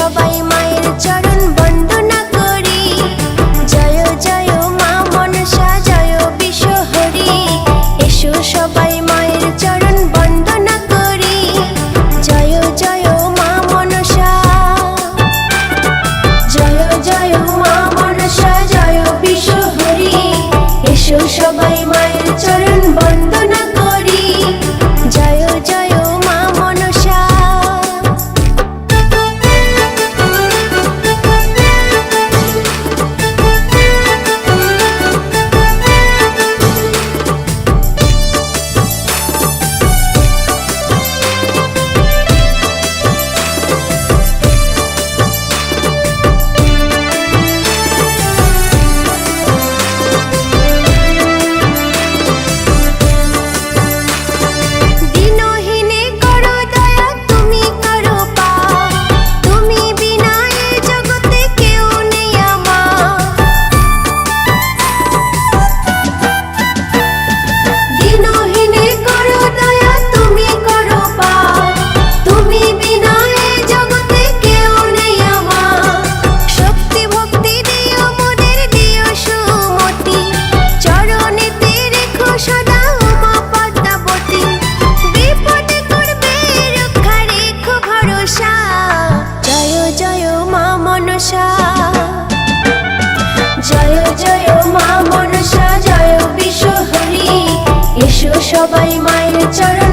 সবাই মায়ের চরণ জয় জয় মা মনসা জয় বিশ্বহরি এসো সবাই মায়ের চরণ বন্দনা করি। জয় জয় মা মনসা জয় জয় মা মনসা জয় বিশ্বহরি এসো সবাই মায়ের চরণ সবাই মায়ের চরণ